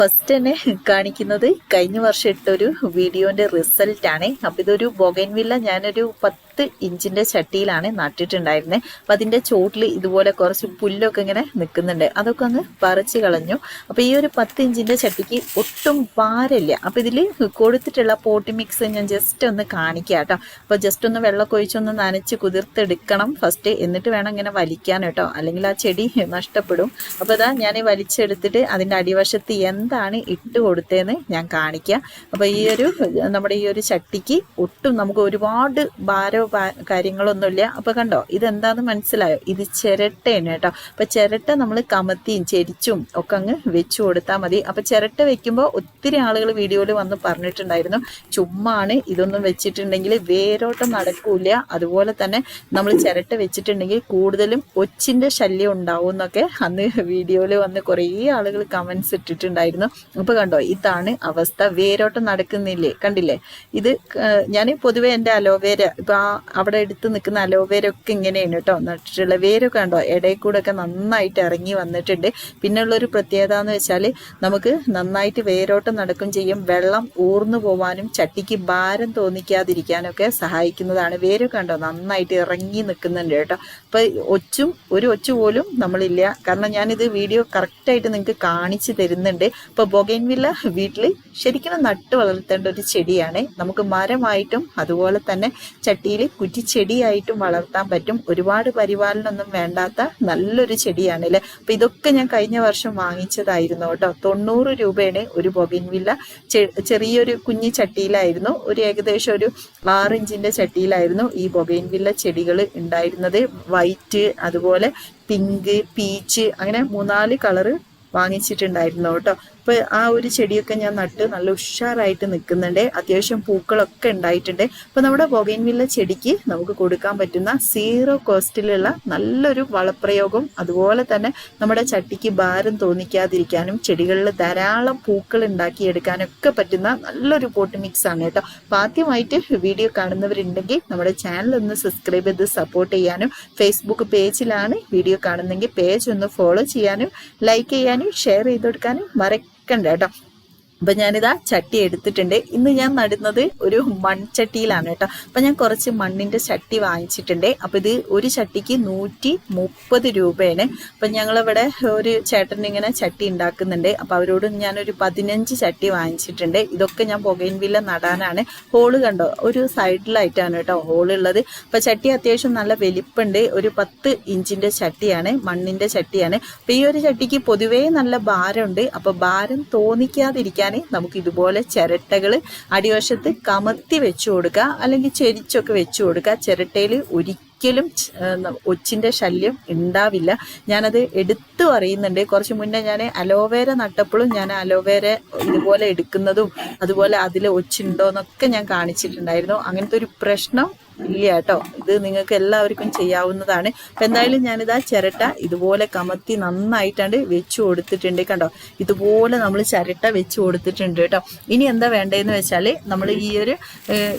First തന്നെ കാണിക്കുന്നത് കഴിഞ്ഞ വർഷം ഇട്ടൊരു വീഡിയോന്റെ റിസൾട്ട് ആണ്. അപ്പൊ ഇതൊരു ബൊഗൻവില്ല ഞാനൊരു പത്ത് ഇഞ്ചിന്റെ ചട്ടിയിലാണ് നട്ടിട്ടുണ്ടായിരുന്നത് അപ്പൊ അതിന്റെ ചോട്ടിൽ ഇതുപോലെ കുറച്ച് പുല്ലൊക്കെ ഇങ്ങനെ നിൽക്കുന്നുണ്ട് അതൊക്കെ അങ്ങ് പറിച്ചു കളഞ്ഞു. അപ്പൊ ഈ ഒരു പത്ത് ഇഞ്ചിന്റെ ചട്ടിക്ക് ഒട്ടും ഭാരമില്ല. അപ്പൊ ഇതിൽ കൊടുത്തിട്ടുള്ള പോട്ടി മിക്സ് ഞാൻ ജസ്റ്റ് ഒന്ന് കാണിക്കുക കേട്ടോ. അപ്പൊ ജസ്റ്റ് ഒന്ന് വെള്ളമൊക്കെ ഒഴിച്ചൊന്ന് നനച്ച് കുതിർത്തെടുക്കണം ഫസ്റ്റ് എന്നിട്ട് വേണം ഇങ്ങനെ വലിക്കാൻ കേട്ടോ. അല്ലെങ്കിൽ ആ ചെടി നഷ്ടപ്പെടും. അപ്പൊ ഇതാ ഞാൻ വലിച്ചെടുത്തിട്ട് അതിന്റെ അടിവശത്ത് എന്താണ് ഇട്ട് കൊടുത്തതെന്ന് ഞാൻ കാണിക്കുക അപ്പൊ ഈ ഒരു നമ്മുടെ ഈ ഒരു ചട്ടിക്ക് ഒട്ടും നമുക്ക് ഒരുപാട് ഭാരോ കാര്യങ്ങളൊന്നുമില്ല. അപ്പൊ കണ്ടോ ഇതെന്താന്ന് മനസ്സിലായോ? ഇത് ചിരട്ടയാണ് കേട്ടോ. അപ്പൊ ചിരട്ട നമ്മൾ കമത്തിയും ചെരിച്ചും ഒക്കെ അങ്ങ് വെച്ചു കൊടുത്താൽ മതി. അപ്പൊ ചിരട്ട വെക്കുമ്പോൾ ഒത്തിരി ആളുകൾ വീഡിയോയിൽ വന്ന് പറഞ്ഞിട്ടുണ്ടായിരുന്നു ചുമ്മാണ് ഇതൊന്നും വെച്ചിട്ടുണ്ടെങ്കിൽ വേരോട്ടം നടക്കൂല. അതുപോലെ തന്നെ നമ്മൾ ചിരട്ട വെച്ചിട്ടുണ്ടെങ്കിൽ കൂടുതലും ഒച്ചിന്റെ ശല്യം ഉണ്ടാവും എന്നൊക്കെ അന്ന് വീഡിയോയിൽ വന്ന് കുറേ ആളുകൾ കമന്റ്സ് ഇട്ടിട്ടുണ്ടായിരുന്നു. അപ്പൊ കണ്ടോ ഇതാണ് അവസ്ഥ. വേരോട്ടം നടക്കുന്നില്ലേ? കണ്ടില്ലേ? ഇത് ഞാൻ പൊതുവെ എന്റെ അലോവേര ഇപ്പൊ ആ അവിടെ എടുത്ത് നിൽക്കുന്ന അലോവേര ഒക്കെ ഇങ്ങനെയാണ് കേട്ടോ നട്ടിട്ടുള്ള വേരൊക്കെ കണ്ടോ? ഇടയിൽ കൂടെ ഒക്കെ നന്നായിട്ട് ഇറങ്ങി വന്നിട്ടുണ്ട്. പിന്നെ ഉള്ളൊരു പ്രത്യേകത എന്ന് വെച്ചാൽ നമുക്ക് നന്നായിട്ട് വേരോട്ടം നടക്കും ചെയ്യും. വെള്ളം ഊർന്നു പോവാനും ചട്ടിക്ക് ഭാരം തോന്നിക്കാതിരിക്കാനൊക്കെ സഹായിക്കുന്നതാണ്. വേരൊക്കെ കണ്ടോ? നന്നായിട്ട് ഇറങ്ങി നിൽക്കുന്നുണ്ട് കേട്ടോ. അപ്പൊ ഒച്ചും ഒരു ഒച്ചു പോലും നമ്മളില്ല. കാരണം ഞാനിത് വീഡിയോ കറക്റ്റായിട്ട് നിങ്ങൾക്ക് കാണിച്ചു തരുന്നുണ്ട്. ഇപ്പൊ ബൊഗൈൻവില്ല വീട്ടിൽ ശരിക്കും നട്ട് വളർത്തേണ്ട ഒരു ചെടിയാണ്. നമുക്ക് മരമായിട്ടും അതുപോലെ തന്നെ ചട്ടിയിൽ കുറ്റിച്ചെടിയായിട്ടും വളർത്താൻ പറ്റും. ഒരുപാട് പരിപാലനമൊന്നും വേണ്ടാത്ത നല്ലൊരു ചെടിയാണ് അല്ലേ അപ്പൊ ഇതൊക്കെ ഞാൻ കഴിഞ്ഞ വർഷം വാങ്ങിച്ചതായിരുന്നു കേട്ടോ. തൊണ്ണൂറ് രൂപയുടെ ഒരു ബൊഗൈൻവില്ല ചെറിയൊരു കുഞ്ഞു ചട്ടിയിലായിരുന്നു. ഒരു ഏകദേശം ഒരു ആറിഞ്ചിന്റെ ചട്ടിയിലായിരുന്നു ഈ ബൊഗൈൻവില്ല ചെടികൾ ഉണ്ടായിരുന്നത്. വൈറ്റ് അതുപോലെ പിങ്ക് പീച്ച് അങ്ങനെ മൂന്നാൽ കളറ് വാങ്ങിച്ചിട്ടുണ്ടായിരുന്നു കേട്ടോ. അപ്പൊ ആ ഒരു ചെടിയൊക്കെ ഞാൻ നട്ട് നല്ല ഉഷാറായിട്ട് നിൽക്കുന്നുണ്ട്. അത്യാവശ്യം പൂക്കളൊക്കെ ഉണ്ടായിട്ടുണ്ട്. അപ്പോൾ നമ്മുടെ ബൊഗൈൻവില്ല ചെടിക്ക് നമുക്ക് കൊടുക്കാൻ പറ്റുന്ന സീറോ കോസ്റ്റിലുള്ള നല്ലൊരു വളപ്രയോഗം അതുപോലെ തന്നെ നമ്മുടെ ചട്ടിക്ക് ഭാരം തോന്നിക്കാതിരിക്കാനും ചെടികളിൽ ധാരാളം പൂക്കൾ ഉണ്ടാക്കിയെടുക്കാനൊക്കെ പറ്റുന്ന നല്ലൊരു പോട്ട് മിക്സ് ആണ് കേട്ടോ. അപ്പൊ ആദ്യമായിട്ട് വീഡിയോ കാണുന്നവരുണ്ടെങ്കിൽ നമ്മുടെ ചാനൽ ഒന്ന് സബ്സ്ക്രൈബ് ചെയ്ത് സപ്പോർട്ട് ചെയ്യാനും ഫേസ്ബുക്ക് പേജിലാണ് വീഡിയോ കാണുന്നെങ്കിൽ പേജ് ഒന്ന് ഫോളോ ചെയ്യാനും ലൈക്ക് ചെയ്യാനും ഷെയർ ചെയ്ത് കൊടുക്കാനും മറക്കണ്ട കേട്ടോ അപ്പൊ ഞാനിതാ ചട്ടി എടുത്തിട്ടുണ്ട്. ഇന്ന് ഞാൻ നടുന്നത് ഒരു മൺചട്ടിയിലാണ് കേട്ടോ. അപ്പൊ ഞാൻ കുറച്ച് മണ്ണിന്റെ ചട്ടി വാങ്ങിച്ചിട്ടുണ്ട്. അപ്പൊ ഇത് ഒരു ചട്ടിക്ക് നൂറ്റി മുപ്പത് രൂപയാണ്. അപ്പൊ ഞങ്ങളിവിടെ ഒരു ചേട്ടൻ ഇങ്ങനെ ചട്ടി ഉണ്ടാക്കുന്നുണ്ട്. അപ്പൊ അവരോട് ഞാനൊരു പതിനഞ്ച് ചട്ടി വാങ്ങിച്ചിട്ടുണ്ട്. ഇതൊക്കെ ഞാൻ പുകയിൻവില്ല നടാനാണ്. ഹോൾ കണ്ടോ? ഒരു സൈഡിലായിട്ടാണ് കേട്ടോ ഹോളുള്ളത് അപ്പൊ ചട്ടി അത്യാവശ്യം നല്ല വലിപ്പുണ്ട്. ഒരു പത്ത് ഇഞ്ചിന്റെ ചട്ടിയാണ് മണ്ണിന്റെ ചട്ടിയാണ്. അപ്പൊ ഈ ഒരു ചട്ടിക്ക് പൊതുവേ നല്ല ഭാരമുണ്ട്. അപ്പൊ ഭാരം തോന്നിക്കാതിരിക്കാൻ നമുക്ക് ഇതുപോലെ ചിരട്ടകൾ അടിവശത്ത് കമത്തി വെച്ചു കൊടുക്കുക അല്ലെങ്കിൽ ചെരിച്ചൊക്കെ വെച്ചു കൊടുക്കുക. ചിരട്ടയിൽ ഒരിക്കലും ഏഹ് ഒച്ചിന്റെ ശല്യം ഉണ്ടാവില്ല. ഞാനത് എടുത്തു പറയുന്നുണ്ട്. കുറച്ച് മുന്നേ ഞാൻ അലോവേര നട്ടപ്പോഴും ഞാൻ അലോവേര ഇതുപോലെ എടുക്കുന്നതും അതുപോലെ അതിൽ ഒച്ചുണ്ടോ എന്നൊക്കെ ഞാൻ കാണിച്ചിട്ടുണ്ടായിരുന്നു. അങ്ങനത്തെ ഒരു പ്രശ്നം ഇല്ല കേട്ടോ. ഇത് നിങ്ങൾക്ക് എല്ലാവർക്കും ചെയ്യാവുന്നതാണ്. അപ്പം എന്തായാലും ഞാനിതാ ചിരട്ട ഇതുപോലെ കമത്തി നന്നായിട്ടാണ്ട് വെച്ചു കൊടുത്തിട്ടുണ്ട് കണ്ടോ? ഇതുപോലെ നമ്മൾ ചിരട്ട വെച്ചു കൊടുത്തിട്ടുണ്ട് കേട്ടോ. ഇനി എന്താ വേണ്ടതെന്ന് വെച്ചാൽ നമ്മൾ ഈ ഒരു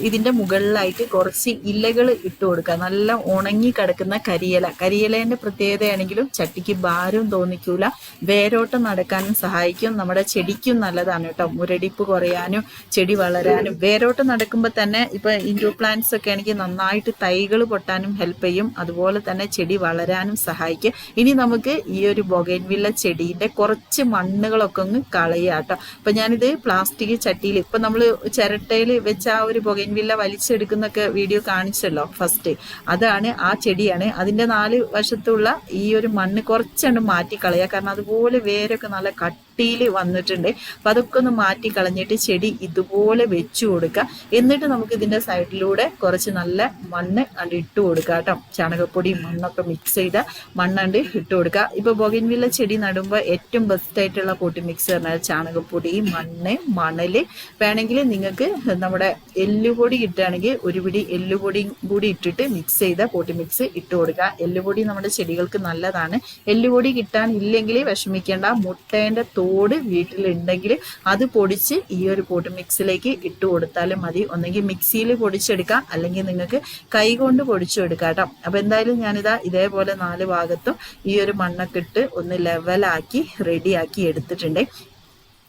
ഇതിന്റെ മുകളിലായിട്ട് കുറച്ച് ഇലകൾ ഇട്ട് കൊടുക്കുക. നല്ല ഉണങ്ങി കിടക്കുന്ന കരിയില. കരിയിലേന്റെ പ്രത്യേകതയാണെങ്കിലും ചട്ടിക്ക് ഭാരം തോന്നിക്കൂല. വേരോട്ടം നടക്കാനും സഹായിക്കും. നമ്മുടെ ചെടിക്കും നല്ലതാണ് കേട്ടോ. മുരടിപ്പ് കുറയാനും ചെടി വളരാനും. വേരോട്ടം നടക്കുമ്പോൾ തന്നെ ഇപ്പം ഇൻഡോർ പ്ലാന്റ്സ് ഒക്കെ ആണെങ്കിൽ നന്നായിട്ട് തൈകൾ പൊട്ടാനും ഹെൽപ്പ് ചെയ്യും. അതുപോലെ തന്നെ ചെടി വളരാനും സഹായിക്കും. ഇനി നമുക്ക് ഈ ഒരു ബൊഗൈൻവില്ല ചെടീന്റെ കുറച്ച് മണ്ണുകളൊക്കെ ഒന്ന് കളയുക കേട്ടോ. അപ്പം ഞാനിത് പ്ലാസ്റ്റിക് ചട്ടിയിൽ ഇപ്പം നമ്മൾ ചിരട്ടയിൽ വെച്ച ആ ഒരു ബൊഗൈൻവില്ല വലിച്ചെടുക്കുന്നൊക്കെ വീഡിയോ കാണിച്ചല്ലോ ഫസ്റ്റ്. അതാണ് ആ ചെടിയാണ്. അതിന്റെ നാല് വശത്തുള്ള ഈ ഒരു മണ്ണ് കുറച്ചങ്ങ് മാറ്റി കളയുക. കാരണം അതുപോലെ വേരൊക്കെ നല്ല കട്ടിയിൽ വന്നിട്ടുണ്ട്. അപ്പൊ അതൊക്കെ ഒന്ന് മാറ്റി കളഞ്ഞിട്ട് ചെടി ഇതുപോലെ വെച്ചു കൊടുക്കുക. എന്നിട്ട് നമുക്ക് ഇതിന്റെ സൈഡിലൂടെ കുറച്ച് നല്ല മണ്ണ് അണ്ട് ഇട്ട് കൊടുക്കുക കേട്ടോ ചാണകപ്പൊടി മണ്ണൊക്കെ മിക്സ് ചെയ്ത മണ്ണണ്ട് ഇട്ട് കൊടുക്കുക ഇപ്പൊ ബൊഗിൻവില്ല ചെടി നടുമ്പോൾ ഏറ്റവും ബെസ്റ്റ് ആയിട്ടുള്ള പൊട്ടി മിക്സ് പറഞ്ഞാൽ ചാണകപ്പൊടി മണ്ണ് മണൽ വേണമെങ്കിൽ നിങ്ങൾക്ക് നമ്മുടെ എല്ലുപൊടി കിട്ടുകയാണെങ്കിൽ ഒരു പിടി എല്ലുപൊടി കൂടി ഇട്ടിട്ട് മിക്സ് ചെയ്ത പൊട്ടി മിക്സ് ഇട്ട് കൊടുക്കുക എല്ലുപൊടി നമ്മുടെ ചെടികൾക്ക് നല്ലതാണ്. എല്ലുപൊടി കിട്ടാൻ ഇല്ലെങ്കിൽ വിഷമിക്കേണ്ട. മുട്ടേന്റെ തോട് വീട്ടിലുണ്ടെങ്കിൽ അത് പൊടിച്ച് ഈ ഒരു കൂട്ടി മിക്സിലേക്ക് ഇട്ട് കൊടുത്താലും മതി. ഒന്നെങ്കിൽ മിക്സിയിൽ പൊടിച്ചെടുക്കാം. അല്ലെങ്കിൽ നിങ്ങൾക്ക് കൈ കൊണ്ട് പൊടിച്ചെടുക്കാം കേട്ടോ. അപ്പൊ എന്തായാലും ഞാനിതാ ഇതേപോലെ നാല് ഭാഗത്തും ഈ ഒരു മണ്ണൊക്കെ ഇട്ട് ഒന്ന് ലെവലാക്കി റെഡിയാക്കി എടുത്തിട്ടുണ്ട്.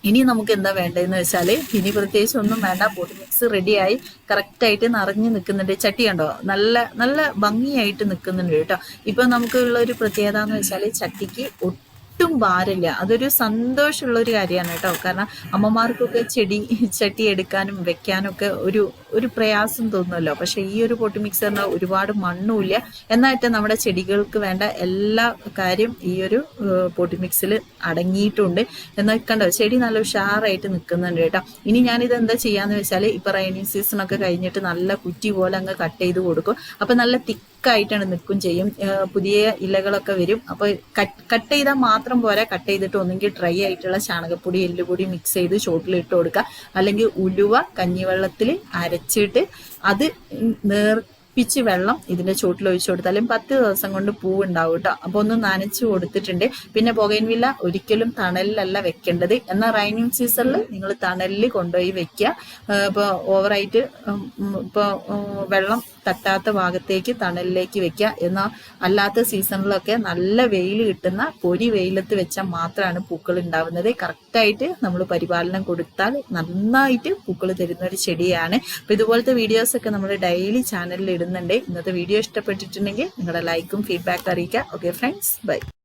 ഇനി നമുക്ക് എന്താ വേണ്ടതെന്ന് വെച്ചാൽ ഇനി പ്രത്യേകിച്ച് ഒന്നും വേണ്ട. പൊടി മിക്സ് റെഡിയായി കറക്റ്റായിട്ട് നിറഞ്ഞു നിൽക്കുന്നുണ്ട്. ചട്ടി കണ്ടോ? നല്ല നല്ല ഭംഗിയായിട്ട് നിൽക്കുന്നുണ്ട് കേട്ടോ. ഇപ്പൊ നമുക്കുള്ള ഒരു പ്രത്യേകത എന്ന് വെച്ചാൽ ചട്ടിക്ക് ഒട്ടും ഭാരമില്ല അതൊരു സന്തോഷമുള്ള ഒരു കാര്യമാണ് കേട്ടോ. കാരണം അമ്മമാർക്കൊക്കെ ചെടി ചട്ടി എടുക്കാനും വെക്കാനും ഒക്കെ ഒരു ഒരു പ്രയാസം തോന്നുമല്ലോ. പക്ഷെ ഈ ഒരു പൊട്ടി മിക്സറിന് ഒരുപാട് മണ്ണുമില്ല. എന്നായിട്ട് നമ്മുടെ ചെടികൾക്ക് വേണ്ട എല്ലാ കാര്യം ഈ ഒരു പൊട്ടി മിക്സിൽ അടങ്ങിയിട്ടുണ്ട്. എന്നാൽ കണ്ടോ ചെടി നല്ല ഉഷാറായിട്ട് നിൽക്കുന്നുണ്ട് കേട്ടോ. ഇനി ഞാനിത് എന്താ ചെയ്യാന്ന് വെച്ചാൽ ഇപ്പൊ റൈനിങ് സീസൺ ഒക്കെ കഴിഞ്ഞിട്ട് നല്ല കുറ്റി പോലെ അങ്ങ് കട്ട് ചെയ്ത് കൊടുക്കും. അപ്പൊ നല്ല തിക്കായിട്ടാണ് നിൽക്കും ചെയ്യും. പുതിയ ഇലകളൊക്കെ വരും. അപ്പൊ കട്ട് ചെയ്താൽ മാത്രം പോരാ. കട്ട് ചെയ്തിട്ട് ഒന്നെങ്കിൽ ഡ്രൈ ആയിട്ടുള്ള ചാണകപ്പൊടി എല്ലുപൊടി മിക്സ് ചെയ്ത് ചോട്ടിൽ ഇട്ട് കൊടുക്കുക. അല്ലെങ്കിൽ ഉലുവ കഞ്ഞിവെള്ളത്തിൽ അരച്ചിട്ട് അത് നേർപ്പിച്ച് വെള്ളം ഇതിന്റെ ചോട്ടിൽ ഒഴിച്ചു കൊടുത്താലും പത്ത് ദിവസം കൊണ്ട് പൂവ് ഉണ്ടാവും കേട്ടോ അപ്പൊ ഒന്ന് നനച്ചു കൊടുത്തിട്ടുണ്ട്. പിന്നെ പുകയൻവില്ല ഒരിക്കലും തണലിലല്ല വെക്കേണ്ടത്. എന്നാൽ റൈനിങ് സീസണിൽ നിങ്ങൾ തണലിൽ കൊണ്ടുപോയി വെക്കുക ഇപ്പോൾ ഓവറായിട്ട് ഇപ്പോൾ വെള്ളം തട്ടാത്ത ഭാഗത്തേക്ക് തണലിലേക്ക് വെക്കുക എന്നാൽ അല്ലാത്ത സീസണിലൊക്കെ നല്ല വെയിൽ കിട്ടുന്ന പൊരി വെയിലത്ത് വെച്ചാൽ മാത്രമാണ് പൂക്കൾ ഉണ്ടാവുന്നത്. കറക്റ്റായിട്ട് നമ്മൾ പരിപാലനം കൊടുത്താൽ നന്നായിട്ട് പൂക്കൾ തരുന്ന ഒരു ചെടിയാണ്. അപ്പോൾ ഇതുപോലത്തെ വീഡിയോസൊക്കെ നമ്മൾ ഡെയിലി ചാനലിൽ ഇടുന്നുണ്ട് ഇന്നത്തെ വീഡിയോ ഇഷ്ടപ്പെട്ടിട്ടുണ്ടെങ്കിൽ നിങ്ങളുടെ ലൈക്കും ഫീഡ്ബാക്കും അറിയിക്കുക. Okay friends bye